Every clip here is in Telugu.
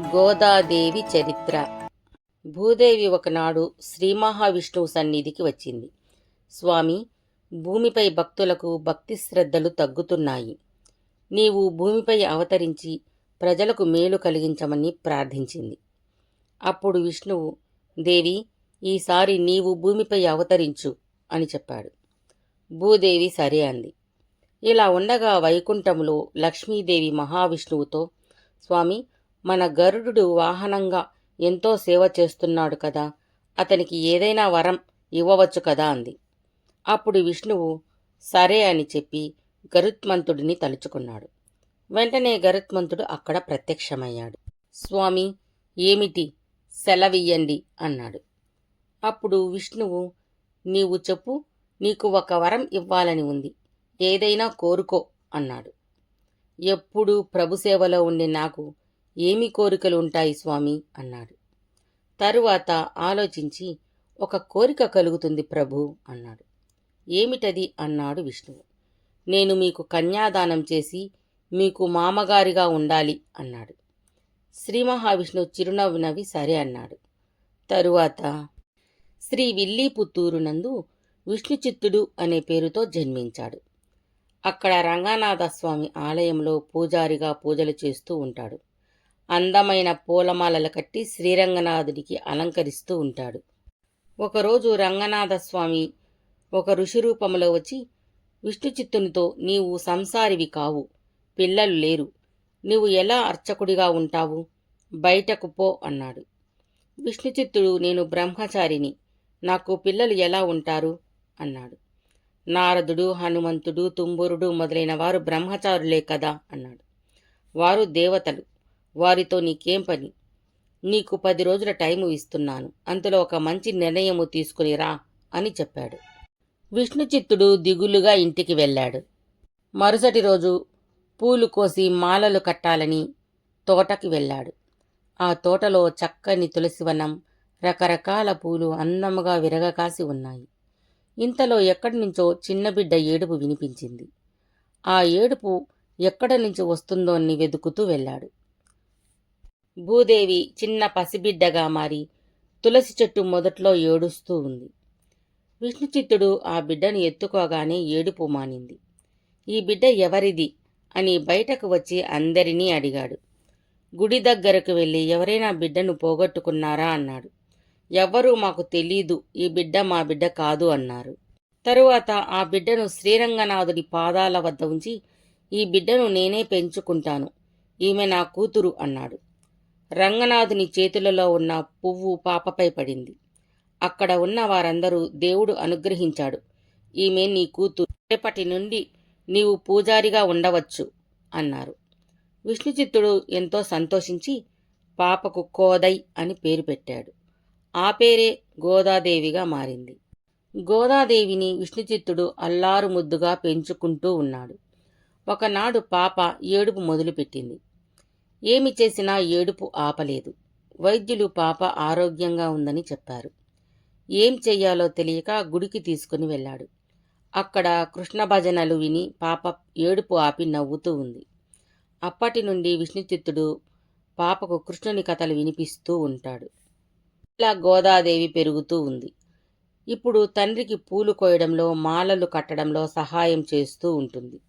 గోదాదేవి చరిత్ర. భూదేవి ఒకనాడు శ్రీ మహావిష్ణువు సన్నిధికి వచ్చింది. స్వామి భూమిపై భక్తులకు భక్తి శ్రద్ధలు తగ్గుతున్నాయి. నీవు భూమిపై అవతరించి ప్రజలకు మేలు కలిగించమని ప్రార్థించింది. అప్పుడు విష్ణువు దేవి ఈసారి నీవు భూమిపై అవతరించు అని చెప్పాడు. భూదేవి సరే అంది. ఇలా ఉండగా వైకుంఠంలో లక్ష్మీదేవి మహావిష్ణువుతో స్వామి మన గరుడు వాహనంగా ఎంతో సేవ చేస్తున్నాడు కదా అతనికి ఏదైనా వరం ఇవ్వవచ్చు కదా అంది. అప్పుడు విష్ణువు సరే అని చెప్పి గరుత్మంతుడిని తలుచుకున్నాడు. వెంటనే గరుత్మంతుడు అక్కడ ప్రత్యక్షమయ్యాడు. స్వామి ఏమిటి? సెలవియ్యండి అన్నాడు. అప్పుడు విష్ణువు నీవు చెప్పు నీకు ఒక వరం ఇవ్వాలని ఉంది. ఏదైనా కోరుకో అన్నాడు. ఎప్పుడూ ప్రభుసేవలో ఉండే నాకు ఏమి కోరికలు ఉంటాయి స్వామి? అన్నాడు. తరువాత ఆలోచించి ఒక కోరిక కలుగుతుంది ప్రభు అన్నాడు. ఏమిటది? అన్నాడు విష్ణువు. నేను మీకు కన్యాదానం చేసి మీకు మామగారిగా ఉండాలి అన్నాడు. శ్రీ మహావిష్ణువు చిరునవ్వు నవ్వి సరే అన్నాడు. తరువాత శ్రీ విల్లీపుత్తూరునందు విష్ణుచిత్తుడు అనే పేరుతో జన్మించాడు. అక్కడ రంగనాథస్వామి ఆలయంలో పూజారిగా పూజలు చేస్తూ ఉంటాడు. అందమైన పూలమాలలు కట్టి శ్రీరంగనాథుడికి అలంకరిస్తూ ఉంటాడు. ఒకరోజు రంగనాథస్వామి ఒక ఋషి రూపంలో వచ్చి విష్ణుచిత్తునితో నీవు సంసారివి కావు పిల్లలు లేరు. నీవు ఎలా అర్చకుడిగా ఉంటావు? బయటకు పో అన్నాడు. విష్ణుచిత్తుడు నేను బ్రహ్మచారిని. నాకు పిల్లలు ఎలా ఉంటారు అన్నాడు. నారదుడు హనుమంతుడు తుంబురుడు మొదలైన వారు బ్రహ్మచారులే కదా అన్నాడు. వారు దేవతలు. వారితో నీకేం పని? నీకు పది రోజుల టైము ఇస్తున్నాను. అంతలో ఒక మంచి నిర్ణయము తీసుకుని రా అని చెప్పాడు. విష్ణుచిత్తుడు దిగులుగా ఇంటికి వెళ్ళాడు. మరుసటి రోజు పూలు కోసి మాలలు కట్టాలని తోటకి వెళ్ళాడు. ఆ తోటలో చక్కని తులసివనం రకరకాల పూలు అందముగా విరగకాసి ఉన్నాయి. ఇంతలో ఎక్కడి నుంచో చిన్న బిడ్డ ఏడుపు వినిపించింది. ఆ ఏడుపు ఎక్కడి నుంచి వస్తుందో అని వెతుకుతూ వెళ్ళాడు. భూదేవి చిన్న పసిబిడ్డగా మారి తులసి చెట్టు మొదట్లో ఏడుస్తూ ఉంది. విష్ణుచిత్తుడు ఆ బిడ్డను ఎత్తుకోగానే ఏడుపు మానింది. ఈ బిడ్డ ఎవరిది అని బయటకు వచ్చి అందరినీ అడిగాడు. గుడి దగ్గరకు వెళ్ళి ఎవరైనా బిడ్డను పోగొట్టుకున్నారా అన్నాడు. ఎవ్వరూ మాకు తెలీదు ఈ బిడ్డ మా బిడ్డ కాదు అన్నారు. తరువాత ఆ బిడ్డను శ్రీరంగనాథుడి పాదాల వద్ద ఉంచి ఈ బిడ్డను నేనే పెంచుకుంటాను ఈమె నా కూతురు అన్నాడు. రంగనాథుని చేతులలో ఉన్న పువ్వు పాపపై పడింది. అక్కడ ఉన్న వారందరూ దేవుడు అనుగ్రహించాడు. ఈమె నీ కూతురు. రేపటి నుండి నీవు పూజారిగా ఉండవచ్చు అన్నారు. విష్ణుచిత్తుడు ఎంతో సంతోషించి పాపకు కోదై అని పేరు పెట్టాడు. ఆ పేరే గోదాదేవిగా మారింది. గోదాదేవిని విష్ణుచిత్తుడు అల్లారు ముద్దుగా పెంచుకుంటూ ఉన్నాడు. ఒకనాడు పాప ఏడుపు మొదలుపెట్టింది. ఏమి చేసినా ఏడుపు ఆపలేదు. వైద్యులు పాప ఆరోగ్యంగా ఉందని చెప్పారు. ఏం చెయ్యాలో తెలియక గుడికి తీసుకుని వెళ్ళాడు. అక్కడ కృష్ణ భజనలు విని పాప ఏడుపు ఆపి నవ్వుతూ ఉంది. అప్పటి నుండి విష్ణుచిత్తుడు పాపకు కృష్ణుని కథలు వినిపిస్తూ ఉంటాడు. ఇలా గోదాదేవి పెరుగుతూ ఉంది. ఇప్పుడు తండ్రికి పూలు కోయడంలో మాలలు కట్టడంలో సహాయం చేస్తూ ఉంటుంది.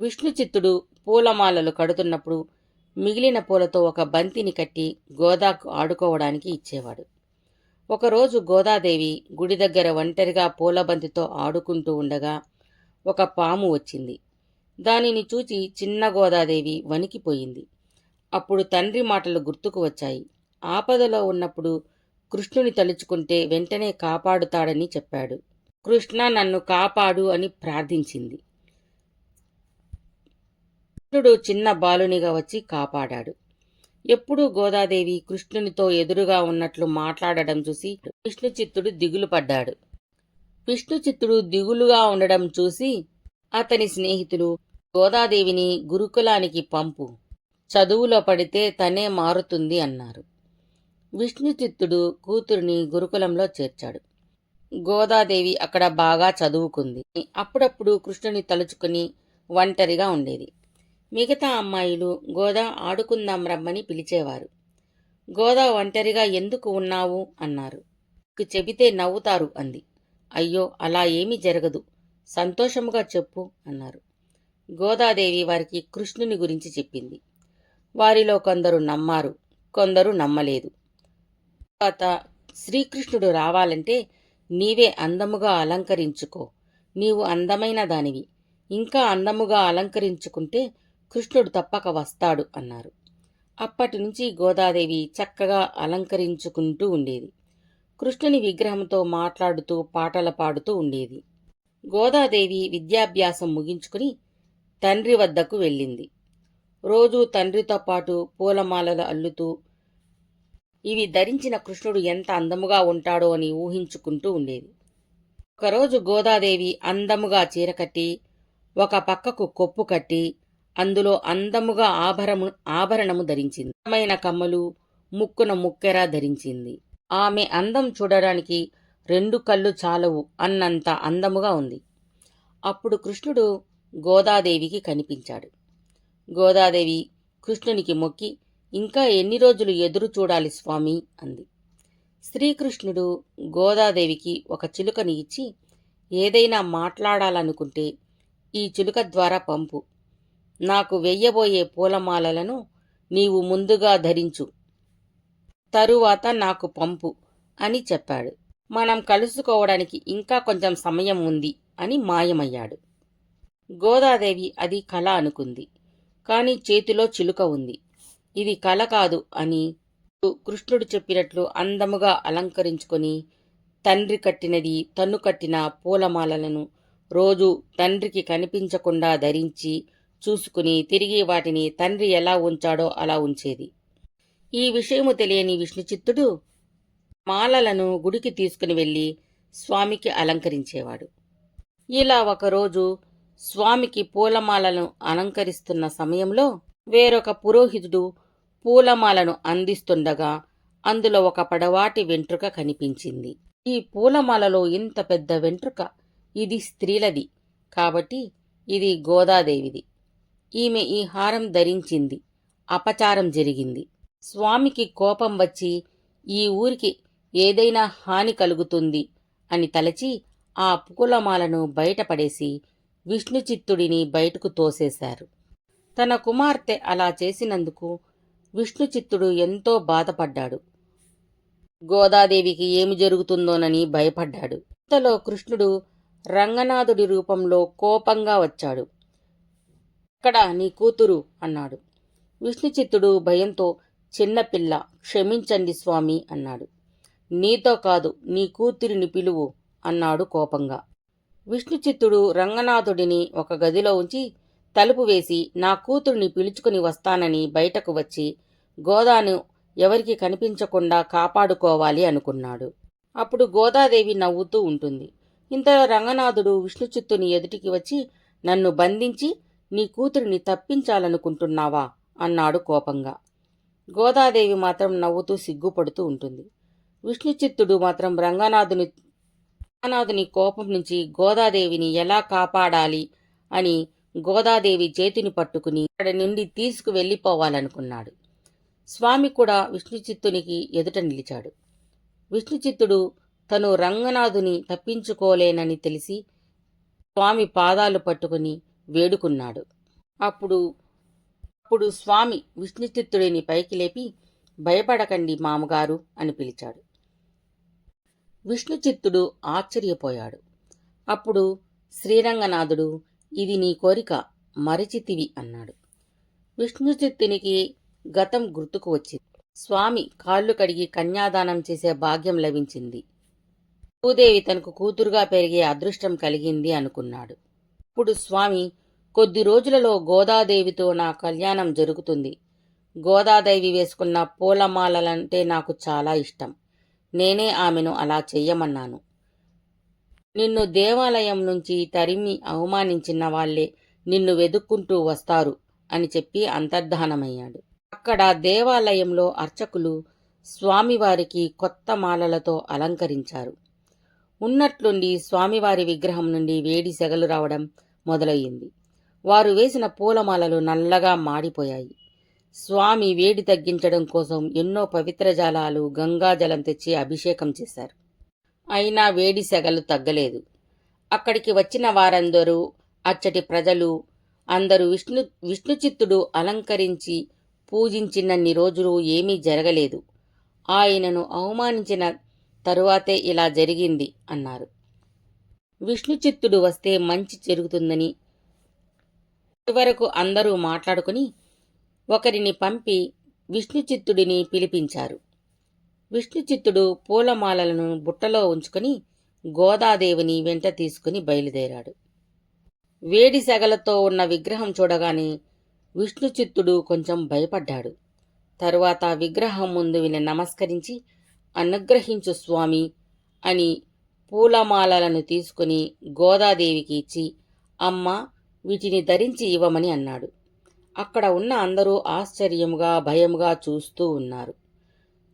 విష్ణుచిత్తుడు పూలమాలలు కడుతున్నప్పుడు మిగిలిన పూలతో ఒక బంతిని కట్టి గోదాకు ఆడుకోవడానికి ఇచ్చేవాడు. ఒకరోజు గోదాదేవి గుడి దగ్గర ఒంటరిగా పూలబంతితో ఆడుకుంటూ ఉండగా ఒక పాము వచ్చింది. దానిని చూచి చిన్న గోదాదేవి వణికిపోయింది. అప్పుడు తండ్రి మాటలు గుర్తుకు వచ్చాయి. ఆపదలో ఉన్నప్పుడు కృష్ణుని తలుచుకుంటే వెంటనే కాపాడుతాడని చెప్పాడు. కృష్ణ నన్ను కాపాడు అని ప్రార్థించింది. కృష్ణుడు చిన్న బాలునిగా వచ్చి కాపాడాడు. ఎప్పుడూ గోదాదేవి కృష్ణునితో ఎదురుగా ఉన్నట్లు మాట్లాడడం చూసి విష్ణుచిత్తుడు దిగులు పడ్డాడు. విష్ణుచిత్తుడు దిగులుగా ఉండడం చూసి అతని స్నేహితులు గోదాదేవిని గురుకులానికి పంపు. చదువులో పడితే తనే మారుతుంది అన్నారు. విష్ణుచిత్తుడు కూతురిని గురుకులంలో చేర్చాడు. గోదాదేవి అక్కడ బాగా చదువుకుంది. అప్పుడప్పుడు కృష్ణుని తలుచుకుని ఒంటరిగా ఉండేది. మిగతా అమ్మాయిలు గోదా ఆడుకుందాం రమ్మని పిలిచేవారు. గోదా ఒంటరిగా ఎందుకు ఉన్నావు? అన్నారు. చెబితే నవ్వుతారు అంది. అయ్యో అలా ఏమీ జరగదు. సంతోషముగా చెప్పు అన్నారు. గోదాదేవి వారికి కృష్ణుని గురించి చెప్పింది. వారిలో కొందరు నమ్మారు కొందరు నమ్మలేదు. తర్వాత శ్రీకృష్ణుడు రావాలంటే నీవే అందముగా అలంకరించుకో. నీవు అందమైన దానివి. ఇంకా అందముగా అలంకరించుకుంటే కృష్ణుడు తప్పక వస్తాడు అన్నారు. అప్పటి నుంచి గోదాదేవి చక్కగా అలంకరించుకుంటూ ఉండేది. కృష్ణుని విగ్రహంతో మాట్లాడుతూ పాటలు పాడుతూ ఉండేది. గోదాదేవి విద్యాభ్యాసం ముగించుకుని తండ్రి వద్దకు వెళ్ళింది. రోజూ తండ్రితో పాటు పూలమాలలు అల్లుతూ ఇవి ధరించిన కృష్ణుడు ఎంత అందముగా ఉంటాడో అని ఊహించుకుంటూ ఉండేది. ఒకరోజు గోదాదేవి అందముగా చీర కట్టి ఒక పక్కకు కొప్పు కట్టి అందులో అందముగా ఆభరము ఆభరణము ధరించింది. అందమైన కమ్మలు ముక్కున ముక్కెర ధరించింది. ఆమె అందం చూడడానికి రెండు కళ్ళు చాలవు అన్నంత అందముగా ఉంది. అప్పుడు కృష్ణుడు గోదాదేవికి కనిపించాడు. గోదాదేవి కృష్ణునికి మొక్కి ఇంకా ఎన్ని రోజులు ఎదురు చూడాలి స్వామి అంది. శ్రీకృష్ణుడు గోదాదేవికి ఒక చిలుకని ఇచ్చి ఏదైనా మాట్లాడాలనుకుంటే ఈ చిలుక ద్వారా పంపు. నాకు వెయ్యబోయే పూలమాలలను నీవు ముందుగా ధరించు. తరువాత నాకు పంపు అని చెప్పాడు. మనం కలుసుకోవడానికి ఇంకా కొంచెం సమయం ఉంది అని మాయమయ్యాడు. గోదాదేవి అది కళ అనుకుంది. కానీ చేతిలో చిలుక ఉంది. ఇది కళ కాదు అని కృష్ణుడు చెప్పినట్లు అందముగా అలంకరించుకొని తండ్రి కట్టినది తన్ను కట్టిన పూలమాలలను రోజు తండ్రికి కనిపించకుండా ధరించి చూసుకుని తిరిగి వాటిని తండ్రి ఎలా ఉంచాడో అలా ఉంచేది. ఈ విషయము తెలియని విష్ణుచిత్తుడు మాలలను గుడికి తీసుకుని వెళ్ళి స్వామికి అలంకరించేవాడు. ఇలా ఒకరోజు స్వామికి పూలమాలను అలంకరిస్తున్న సమయంలో వేరొక పురోహితుడు పూలమాలను అందిస్తుండగా అందులో ఒక పడవాటి వెంట్రుక కనిపించింది. ఈ పూలమాలలో ఇంత పెద్ద వెంట్రుక ఇది స్త్రీలది కాబట్టి ఇది గోదాదేవిది. ఈమె ఈ హారం ధరించింది. అపచారం జరిగింది. స్వామికి కోపం వచ్చి ఈ ఊరికి ఏదైనా హాని కలుగుతుంది అని తలచి ఆ పుకులమాలను బయటపడేసి విష్ణుచిత్తుడిని బయటకు తోసేశారు. తన కుమార్తె అలా చేసినందుకు విష్ణుచిత్తుడు ఎంతో బాధపడ్డాడు. గోదాదేవికి ఏమి జరుగుతుందోనని భయపడ్డాడు. ఇంతలో కృష్ణుడు రంగనాథుడి రూపంలో కోపంగా వచ్చాడు. ఇక్కడ నీ కూతురు? అన్నాడు. విష్ణుచిత్తుడు భయంతో చిన్నపిల్ల క్షమించండి స్వామి అన్నాడు. నీతో కాదు నీ కూతురిని పిలువు అన్నాడు కోపంగా. విష్ణుచిత్తుడు రంగనాథుడిని ఒక గదిలో ఉంచి తలుపు వేసి నా కూతురిని పిలుచుకుని వస్తానని బయటకు వచ్చి గోదాను ఎవరికి కనిపించకుండా కాపాడుకోవాలి అనుకున్నాడు. అప్పుడు గోదాదేవి నవ్వుతూ ఉంటుంది. ఇంతలో రంగనాథుడు విష్ణుచిత్తుని ఎదుటికి వచ్చి నన్ను బంధించి నీ కూతురిని తప్పించాలనుకుంటున్నావా? అన్నాడు కోపంగా. గోదాదేవి మాత్రం నవ్వుతూ సిగ్గుపడుతూ ఉంటుంది. విష్ణుచిత్తుడు మాత్రం రంగనాథుని రంగనాథుని కోపం నుంచి గోదాదేవిని ఎలా కాపాడాలి అని గోదాదేవి చేతిని పట్టుకుని అక్కడి నుండి తీసుకు వెళ్ళిపోవాలనుకున్నాడు స్వామి కూడా విష్ణుచిత్తునికి ఎదుట నిలిచాడు. విష్ణుచిత్తుడు తను రంగనాథుని తప్పించుకోలేనని తెలిసి స్వామి పాదాలు పట్టుకుని వేడుకున్నాడు. అప్పుడు అప్పుడు స్వామి విష్ణుచిత్తుడిని పైకి లేపి భయపడకండి మామగారు అని పిలిచాడు. విష్ణుచిత్తుడు ఆశ్చర్యపోయాడు. అప్పుడు శ్రీరంగనాథుడు ఇది నీ కోరిక మరచితివి అన్నాడు. విష్ణుచిత్తునికి గతం గుర్తుకు వచ్చింది. స్వామి కాళ్ళు కడిగి కన్యాదానం చేసే భాగ్యం లభించింది. భూదేవి తనకు కూతురుగా పెరిగే అదృష్టం కలిగింది అనుకున్నాడు. అప్పుడు స్వామి కొద్ది రోజులలో గోదాదేవితో నా కళ్యాణం జరుగుతుంది. గోదాదేవి వేసుకున్న పూలమాలలంటే నాకు చాలా ఇష్టం. నేనే ఆమెను అలా చెయ్యమన్నాను. నిన్ను దేవాలయం నుంచి తరిమి అవమానించిన వాళ్ళే నిన్ను వెదుక్కుంటూ వస్తారు అని చెప్పి అంతర్ధానమయ్యాడు. అక్కడ దేవాలయంలో అర్చకులు స్వామివారికి కొత్త మాలలతో అలంకరించారు. ఉన్నట్లుండి స్వామివారి విగ్రహం నుండి వేడి సెగలు రావడం మొదలయ్యింది. వారు వేసిన పూలమాలలు నల్లగా మాడిపోయాయి. స్వామి వేడి తగ్గించడం కోసం ఎన్నో పవిత్ర జలాలు గంగాజలం తెచ్చి అభిషేకం చేశారు. అయినా వేడి సెగలు తగ్గలేదు. అక్కడికి వచ్చిన వారందరూ అచ్చటి ప్రజలు అందరూ విష్ణు విష్ణుచిత్తుడు అలంకరించి పూజించినన్ని రోజులు ఏమీ జరగలేదు. ఆయనను అవమానించిన తరువాతే ఇలా జరిగింది అన్నారు. విష్ణుచిత్తుడు వస్తే మంచి జరుగుతుందని చివరకు అందరూ మాట్లాడుకుని ఒకరిని పంపి విష్ణుచిత్తుడిని పిలిపించారు. విష్ణుచిత్తుడు పూలమాలలను బుట్టలో ఉంచుకొని గోదాదేవిని వెంట తీసుకుని బయలుదేరాడు. వేడి సెగలతో ఉన్న విగ్రహం చూడగానే విష్ణుచిత్తుడు కొంచెం భయపడ్డాడు. తరువాత విగ్రహం ముందు విని నమస్కరించి అనుగ్రహించు స్వామి అని పూలమాలలను తీసుకుని గోదాదేవికి ఇచ్చి అమ్మ వీటిని ధరించి ఇవ్వమని అన్నాడు. అక్కడ ఉన్న అందరూ ఆశ్చర్యముగా భయముగా చూస్తూ ఉన్నారు.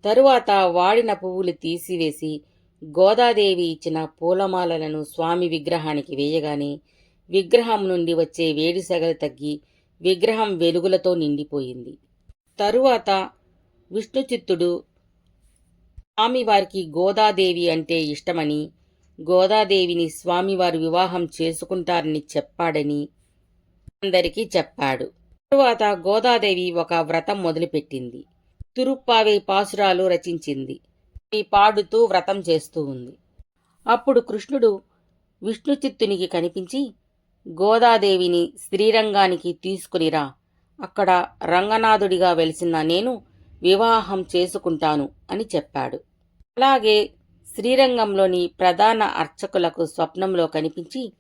తరువాత వాడిన పువ్వులు తీసివేసి గోదాదేవి ఇచ్చిన పూలమాలలను స్వామి విగ్రహానికి వేయగానే విగ్రహం నుండి వచ్చే వేడి సెగలు తగ్గి విగ్రహం వెలుగులతో నిండిపోయింది. తరువాత విష్ణుచిత్తుడు స్వామివారికి గోదాదేవి అంటే ఇష్టమని గోదాదేవిని స్వామివారు వివాహం చేసుకుంటారని చెప్పాడని అందరికీ చెప్పాడు. తరువాత గోదాదేవి ఒక వ్రతం మొదలుపెట్టింది. తురుప్పావే పాసురాలు రచించింది. ఈ పాడుతూ వ్రతం చేస్తూ ఉంది. అప్పుడు కృష్ణుడు విష్ణుచిత్తునికి కనిపించి గోదాదేవిని శ్రీరంగానికి తీసుకునిరా అక్కడ రంగనాథుడిగా వెలిసిన నేను వివాహం చేసుకుంటాను అని చెప్పాడు. అలాగే శ్రీరంగంలోని ప్రధాన అర్చకులకు స్వప్నంలో కనిపించి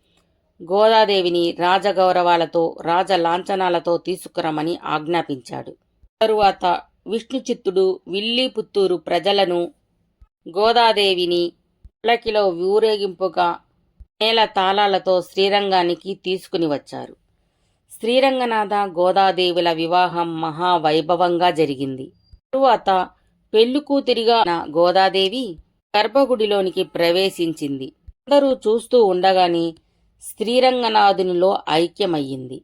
గోదాదేవిని రాజగౌరవాలతో రాజలాంఛనాలతో తీసుకురమని ఆజ్ఞాపించాడు. తరువాత విష్ణుచిత్తుడు విల్లిపుత్తూరు ప్రజలను గోదాదేవిని పల్లకిలో ఊరేగింపుగా నేల తాళాలతో శ్రీరంగానికి తీసుకుని వచ్చారు. శ్రీరంగనాథ గోదాదేవుల వివాహం మహావైభవంగా జరిగింది. తరువాత పెళ్ళికూతురిగా ఉన్న గోదాదేవి గర్భగుడిలోనికి ప్రవేశించింది. అందరూ చూస్తూ ఉండగానే శ్రీరంగనాథునిలో ఐక్యమయ్యింది.